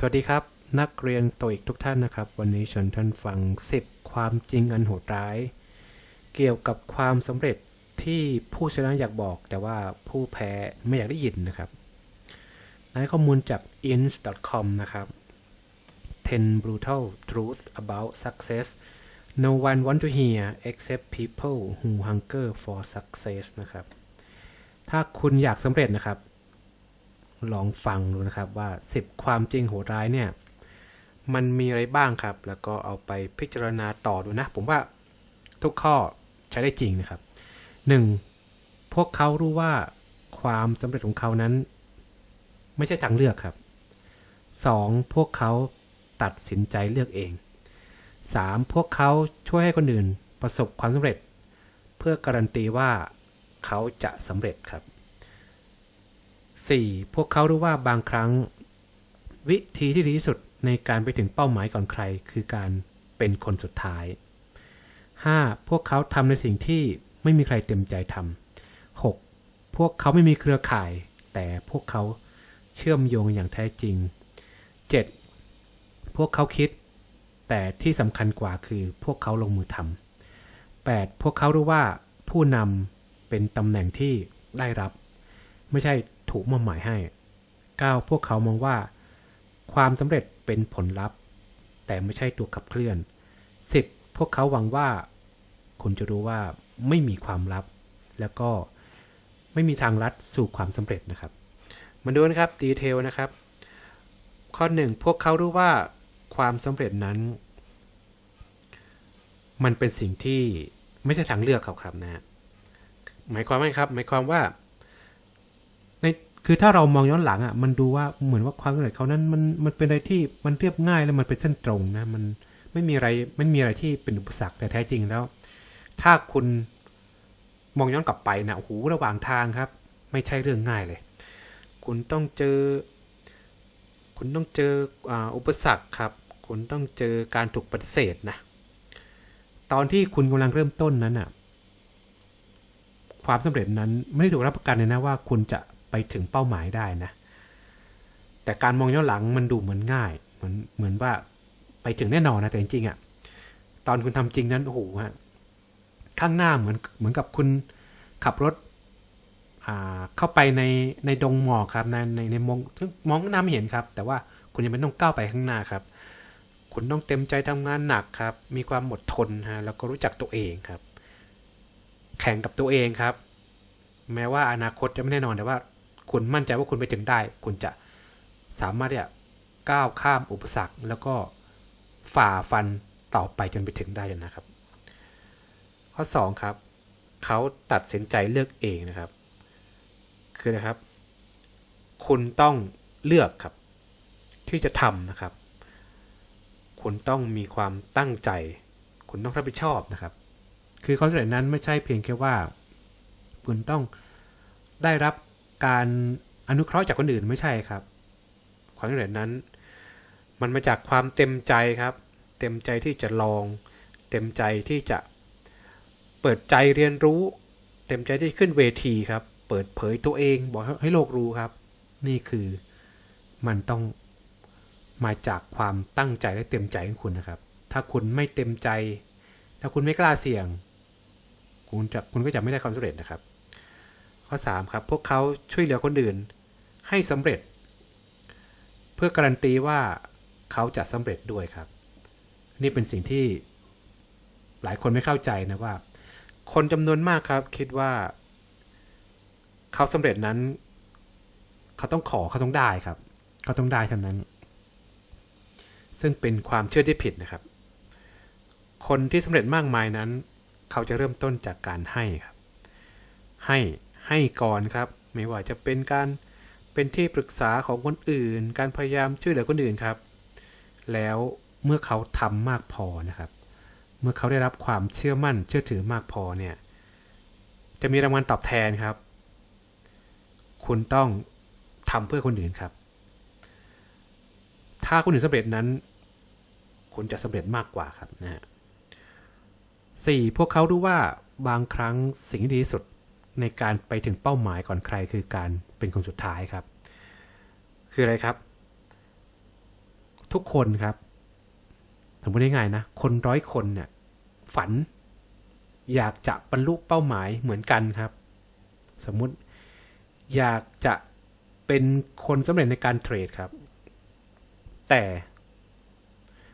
สวัสดีครับ นักเรียนสโตอิกทุกท่านนะครับ วันนี้ชิญท่านฟัง 10 ความจริงอันโหดร้าย เกี่ยวกับความสำเร็จที่ผู้ชนะอยากบอก แต่ว่าผู้แพ้ไม่อยากได้ยินนะครับได้ข้อมูลจาก inch.com นะครับ 10 brutal truths about success no one want to hear except people who hunger for success นะครับ ถ้าคุณอยากสำเร็จนะครับ ลองฟังดูนะครับว่า 10 ความจริงโหดร้ายเนี่ย มันมีอะไรบ้างครับ แล้วก็เอาไปพิจารณาต่อดูนะ ผมว่าทุกข้อใช้ได้จริงนะครับ 1. พวกเขารู้ว่าความสำเร็จของเขานั้น ไม่ใช่ทางเลือกครับ 2. พวกเขาตัดสินใจเลือกเอง 3. พวกเขาช่วยให้คนอื่นประสบความสำเร็จ เพื่อการันตีว่าเขาจะสำเร็จครับ 4. พวกเขารู้ว่าบางครั้ง วิธีที่ดีที่สุดในการไปถึงเป้าหมายก่อนใคร คือการเป็นคนสุดท้าย 5. พวกเขาทำในสิ่งที่ไม่มีใครเต็มใจทำ 6. พวกเขาไม่มีเครือข่าย แต่พวกเขาเชื่อมโยงอย่างแท้จริง 7. พวกเขาคิด แต่ที่สำคัญกว่าคือพวกเขาลงมือทำ 8. พวกเขารู้ว่าผู้นำเป็นตำแหน่งที่ได้รับ ไม่ใช่ ถูกมอบหมายให้ 9. พวกเขามองว่า ความสำเร็จเป็นผลลัพธ์ แต่ไม่ใช่ตัวขับเคลื่อน 10. พวกเขาหวังว่า คุณจะรู้ว่าไม่มีความลับ แล้วก็ไม่มีทางลัดสู่ความสำเร็จนะครับ มาดูนะครับดีเทลนะครับ ข้อ 1 พวกเขารู้ว่าความสำเร็จนั้น มันเป็นสิ่งที่ไม่ใช่ทางเลือกครับครับนะ หมายความว่าครับ หมายความว่า คือถ้าเรามองย้อนหลังอะมันดูว่าเหมือนว่าความสำเร็จเขานั้นมันมันเป็นอะไรที่มันเรียบง่ายแล้วมันเป็นเส้นตรงนะมันไม่มีอะไรไม่มีอะไรที่เป็นอุปสรรคแต่แท้จริงแล้ว ถ้าคุณมองย้อนกลับไปนะโอ้โหระหว่างทางครับ ไม่ใช่เรื่องง่ายเลย คุณต้องเจอ คุณต้องเจออาอุปสรรคครับ คุณต้องเจอการถูกปฏิเสธนะตอนที่คุณกำลังเริ่มต้นนั้นอะความสำเร็จนั้นไม่ได้ถูกรับประกันเลยนะว่าคุณจะ ไปถึงเป้าหมายได้นะ แต่การมองย้อนหลังมันดูเหมือนง่าย เหมือนเหมือนว่าไปถึงแน่นอนนะแต่จริงๆอะ่ะตอนคุณทำจริงนั้นโอ้โหฮะข้างหน้าเหมือนเหมือนกับคุณขับรถอ่าเข้าไปในในดงหมอกครับในในในมองมองข้างน้าเห็นครับ แต่ว่าคุณยังไม่ต้องก้าวไปข้างหน้าครับ คุณต้องเต็มใจทำงานหนักครับ มีความอดทนฮะแล้วก็รู้จักตัวเองครับ แข่งกับตัวเองครับ แม้ว่าอนาคตจะไม่แน่นอนแต่ว่า คุณมั่นใจว่าคุณไปถึงได้ คุณจะสามารถที่จะก้าวข้ามอุปสรรค แล้วก็ฝ่าฟันต่อไปจนไปถึงได้นะครับ ข้อ 2 ครับ เขาตัดสินใจเลือกเองนะครับ คือนะครับ คุณต้องเลือกครับ ที่จะทำนะครับ คุณต้องมีความตั้งใจ คุณต้องรับผิดชอบนะครับ คือความสำเร็จนั้นไม่ใช่เพียงแค่ว่า คุณต้องได้รับ การอนุเคราะห์จากคนอื่นไม่ใช่ครับ ความสำเร็จนั้น มันมาจากความเต็มใจครับ เต็มใจที่จะลอง เต็มใจที่จะเปิดใจเรียนรู้ เต็มใจที่ขึ้นเวทีครับ เปิดเผยตัวเอง บอกให้โลกรู้ครับ นี่คือมันต้องมาจากความตั้งใจและเต็มใจของคุณนะครับ ถ้าคุณไม่เต็มใจ ถ้าคุณไม่กล้าเสี่ยง คุณจะคุณก็จะไม่ได้ความสำเร็จนะครับ ข้อ3ครับพวกเขาช่วยเหลือคนอื่น ให้สำเร็จ เพื่อการันตีว่าเขาจะสำเร็จด้วยครับ นี่เป็นสิ่งที่หลายคนไม่เข้าใจนะว่า คนจำนวนมากครับคิดว่า เขาสำเร็จนั้น เขาต้องขอเขาต้องได้ครับ เขาต้องได้เท่านั้น ซึ่งเป็นความเชื่อที่ผิดนะครับ คนที่สำเร็จมากมายนั้น เขาจะเริ่มต้นจากการให้ครับ ให้ ให้ก่อนครับ ไม่ว่าจะเป็นการเป็นที่ปรึกษาของคนอื่น การพยายามช่วยเหลือคนอื่นครับ แล้วเมื่อเขาทำมากพอนะครับ เมื่อเขาได้รับความเชื่อมั่นเชื่อถือมากพอเนี่ย จะมีรางวัลตอบแทนครับ คุณต้องทำเพื่อคนอื่นครับ ถ้าคนอื่นสำเร็จนั้น คุณจะสำเร็จมากกว่าครับนะฮะสี่พวกเขารู้ว่าบางครั้งสิ่งที่ดีสุด ในการไปถึงเป้าหมายก่อนใครคือการเป็นคนสุดท้ายครับ คืออะไรครับ ทุกคนครับสมมติง่ายๆนะ คนร้อยคนเนี่ย ฝัน อยากจะบรรลุเป้าหมายเหมือนกันครับ สมมุติอยากจะเป็นคนสำเร็จในการเทรดครับ แต่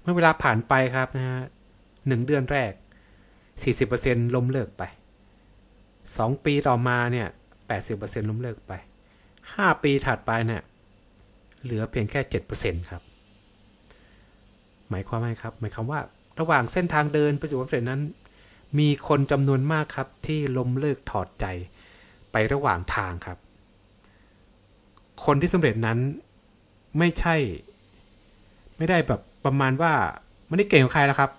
เมื่อเวลาผ่านไปครับนะฮะหนึ่งเดือนแรก 40%ล้มเลิกไป 2ปีต่อมาเนี่ย80%ล้มเลิกไป5ปีถัดไปเนี่ยเหลือเพียงแค่7%ครับ หมายความว่าไงครับ หมายความว่าระหว่างเส้นทางเดินไปสู่ความสำเร็จนั้น มีคนจำนวนมากครับที่ล้มเลิกถอดใจไประหว่างทางครับ คนที่สำเร็จนั้นไม่ใช่ ไม่ได้แบบประมาณว่าไม่ได้เก่งกว่าใครแล้วครับ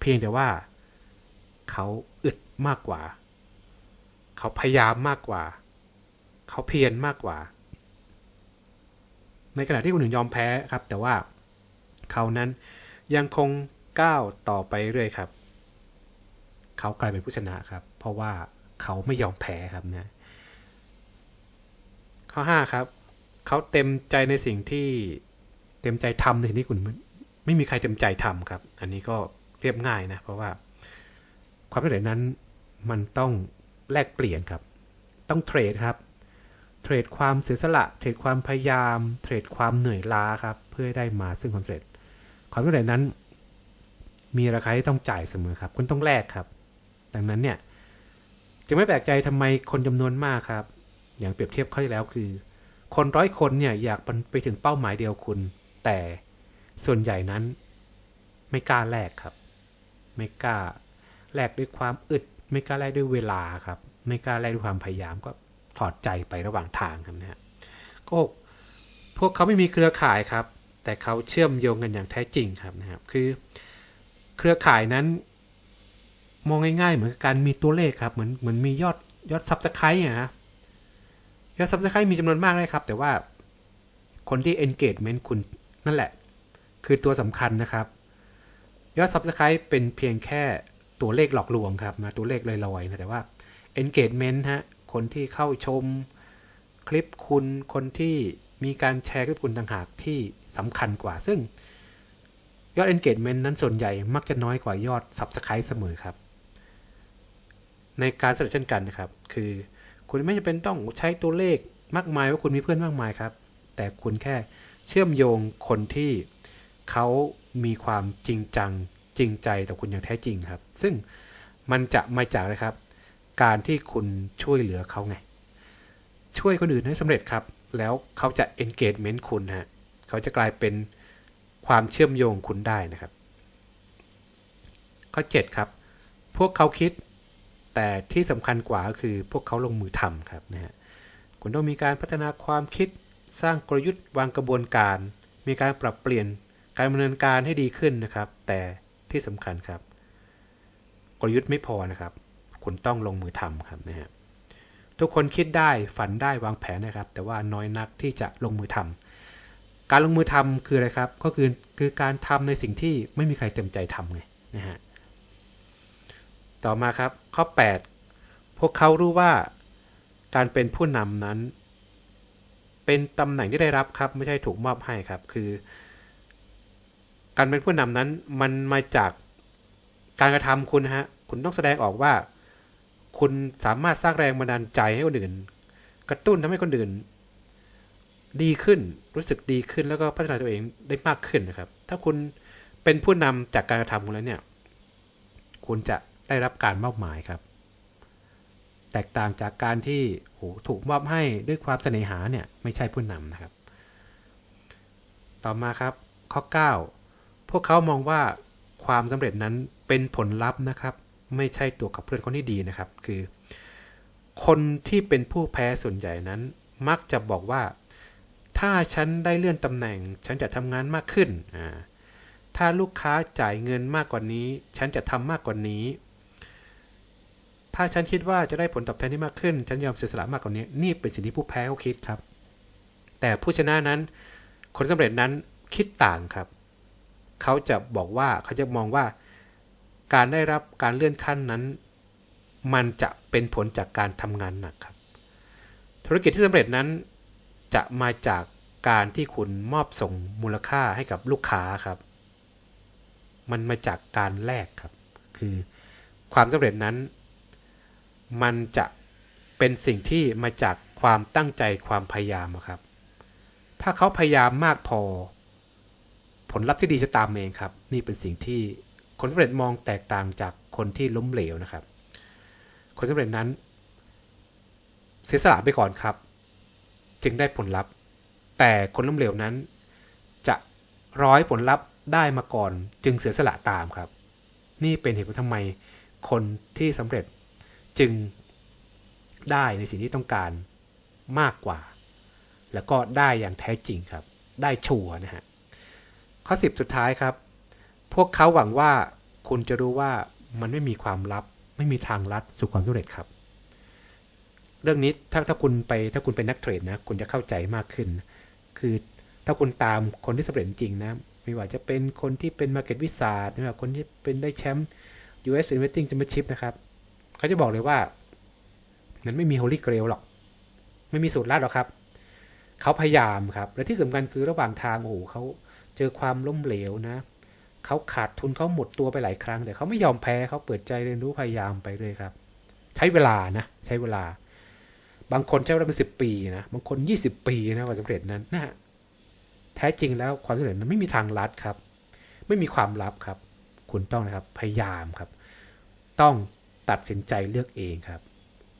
เพียงแต่ว่าเขาอึดมากกว่า เขาพยายามมากกว่า เขาเพียรมากกว่า ในขณะที่คนอื่นยอมแพ้ครับ แต่ว่าเขานั้นยังคงก้าวต่อไปเรื่อยครับ เขากลายเป็นผู้ชนะครับ เพราะว่าเขาไม่ยอมแพ้ครับนะข้อ5ครับ เขาเต็มใจในสิ่งที่เต็มใจทำในสิ่งที่คุณไม่ไม,มีใครเต็มใจทำครับ อันนี้ก็เรียบง่ายนะ เพราะว่าความสำเร็จนั้นมันต้อง แลกเปลี่ยนครับ ต้องเทรดครับ เทรดความเสียสละ เทรดความพยายาม เทรดความเหนื่อยล้าครับ เพื่อได้มาซึ่งความสำเร็จ ความสำเร็จนั้น มีราคาที่ต้องจ่ายเสมอครับ คุณต้องแลกครับ ดังนั้นเนี่ยจะไม่แปลกใจทำไมคนจำนวนมากครับ อย่างเปรียบเทียบข้อที่แล้วคือ คนร้อยคนเนี่ยอยากไปถึงเป้าหมายเดียวคุณ แต่ส่วนใหญ่นั้น ไม่กล้าแลกครับ ไม่กล้าแลกด้วยความอึด ไม่กล้าแลกด้วยเวลาครับ ไม่กล้าแลกด้วยความพยายามก็ถอดใจไประหว่างทางครับนะฮะก็พวกเขาไม่มีเครือข่ายครับ แต่เขาเชื่อมโยงกันอย่างแท้จริงครับนะครับ คือเครือข่ายนั้น มองง่ายๆ เหมือนการมีตัวเลขครับเหมือนเหมือนมียอดยอดซับสไครต์นะยอดซับสไครต์มีจำนวนมากเลยครับ แต่ว่าคนที่ engagement คุณนั่นแหละ คือตัวสำคัญนะครับ ยอด Subscribe เป็นเพียงแค่ ตัวเลขหลอกลวงครับนะตัวเลขลอยๆนะแต่ว่า engagement ฮะคนที่เข้าชมคลิปคุณคนที่มีการแชร์คลิปคุณต่างหากที่สำคัญกว่า ซึ่งยอด engagement นั้นส่วนใหญ่มักจะน้อยกว่ายอด Subscribe เสมอครับ ในการสร็จเช่นกันนะครับ คือคุณไม่จำเป็นต้องใช้ตัวเลขมากมายว่าคุณมีเพื่อนมากมายครับ แต่คุณแค่เชื่อมโยงคนที่เขามีความจริงจัง จริงใจต่อคุณอย่างแท้จริงครับ ซึ่งมันจะมาจากนะครับ การที่คุณช่วยเหลือเขาไง ช่วยคนอื่นให้สำเร็จครับ แล้วเขาจะ engagement คุณฮะเขาจะกลายเป็นความเชื่อมโยงคุณได้นะครับ ข้อ 7 ครับ พวกเขาคิดแต่ที่สำคัญกว่าก็คือพวกเขาลงมือทำครับนะฮะคุณต้องมีการพัฒนาความคิดสร้างกลยุทธ์วางกระบวนการ มีการปรับเปลี่ยนการดำเนินการให้ดีขึ้นนะครับ แต่ ที่สำคัญครับ กลยุทธ์ไม่พอนะครับ คุณต้องลงมือทำครับนะฮะทุกคนคิดได้ฝันได้วางแผนนะครับ แต่ว่าน้อยนักที่จะลงมือทำการลงมือทำคืออะไรครับ ก็คือคือการทำในสิ่งที่ไม่มีใครเต็มใจทำไงนะฮะต่อมาครับข้อ 8 พวกเขารู้ว่าการเป็นผู้นำนั้น เป็นตำแหน่งที่ได้รับครับ ไม่ใช่ถูกมอบให้ครับ คือ การเป็นผู้นำนั้นมันมาจากการกระทำคุณฮะ คุณต้องแสดงออกว่า คุณสามารถสร้างแรงบันดาลใจให้คนอื่น กระตุ้นทำให้คนอื่น ดีขึ้นรู้สึกดีขึ้นแล้วก็พัฒนาตัวเองได้มากขึ้นนะครับ ถ้าคุณเป็นผู้นำจากการกระทำคุณแล้วเนี่ย คุณจะได้รับการมอบหมายครับ แตกต่างจากการที่โหถูกมอบให้ด้วยความเสน่หาเนี่ย ไม่ใช่ผู้นำนะครับ ต่อมาครับข้อ 9 พวกเขามองว่าความสำเร็จนั้นเป็นผลลัพธ์นะครับ ไม่ใช่ตัวขับเคลื่อนคนที่ดีนะครับ คือ คนที่เป็นผู้แพ้ส่วนใหญ่นั้น มักจะบอกว่า ถ้าฉันได้เลื่อนตำแหน่ง ฉันจะทำงานมากขึ้นอ่าถ้าลูกค้าจ่ายเงินมากกว่านี้ ฉันจะทำมากกว่านี้ ถ้าฉันคิดว่าจะได้ผลตอบแทนที่มากขึ้น ฉันยอมเสียสละมากกว่านี้ นี่เป็นสิ่งที่ผู้แพ้เขาคิดครับ แต่ผู้ชนะนั้น คนสำเร็จนั้นคิดต่างครับ เขาจะบอกว่าเขาจะมองว่า การได้รับการเลื่อนขั้นนั้น มันจะเป็นผลจากการทำงานหนักครับ ธุรกิจที่สำเร็จนั้น จะมาจากการที่คุณมอบส่งมูลค่าให้กับลูกค้าครับ มันมาจากการแลกครับ คือความสำเร็จนั้น มันจะเป็นสิ่งที่มาจากความตั้งใจความพยายามครับ ถ้าเขาพยายามมากพอ ผลลัพธ์ที่ดีจะตามมาเองครับ นี่เป็นสิ่งที่คนสำเร็จมองแตกต่างจากคนที่ล้มเหลวนะครับ คนสำเร็จนั้น เสียสละไปก่อนครับ จึงได้ผลลัพธ์ แต่คนล้มเหลวนั้น จะร้อยผลลัพธ์ได้มาก่อน จึงเสียสละตามครับ นี่เป็นเหตุผลทำไมคนที่สำเร็จจึงได้ในสิ่งที่ต้องการมากกว่า แล้วก็ได้อย่างแท้จริงครับ ได้ชัวนะฮะ ข้อ 10 สุดท้ายครับ พวกเขาหวังว่าคุณจะรู้ว่ามันไม่มีความลับ ไม่มีทางลัดสู่ความสำเร็จครับ เรื่องนี้ถ้าถ้าคุณไปถ้าคุณเป็นนักเทรดนะ คุณจะเข้าใจมากขึ้น คือถ้าคุณตามคนที่สำเร็จจริงนะ ไม่ว่าจะเป็นคนที่เป็น Market Wizard ไม่ว่าคนที่เป็นได้แชมป์ US Investing Championship นะครับ เขาจะบอกเลยว่ามันไม่มี Holy Grail หรอก ไม่มีสูตรลัดหรอกครับ เขาพยายามครับ และที่สำคัญคือระหว่างทางโอ้โหเขา อความล้มเหลวนะเขาขาดทุนเขาหมดตัวไปหลายครั้ง แต่เขาไม่ยอมแพ้เขาเปิดใจเรียนรู้พยายามไปเลยครับ ใช้เวลานะใช้เวลา บางคนใช้เวลาเป็นสิบปีนะบางคนยี่สิบปีนะกว่าสำเร็จนั้นนะฮะแท้จริงแล้วความสำเร็จนั้นไม่มีทางลัดครับ ไม่มีความลับครับ คุณต้องนะครับพยายามครับ ต้องตัดสินใจเลือกเองครับ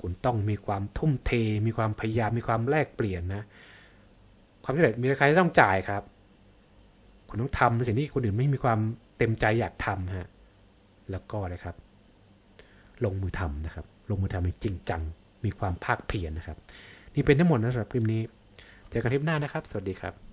คุณต้องมีความทุ่มเท มีความพยายามมีความแลกเปลี่ยนนะ ความสำเร็จมีราคาที่ต้องจ่ายครับ คุณต้องทำในสิ่งที่คนอื่นไม่มีความเต็มใจอยากทำฮะแล้วก็เลยครับ ลงมือทำนะครับ ลงมือทำอย่างจริงจัง มีความภาคเพียรนะครับ นี่เป็นทั้งหมดนะสำหรับคลิปนี้ เจอกันคลิปหน้านะครับ สวัสดีครับ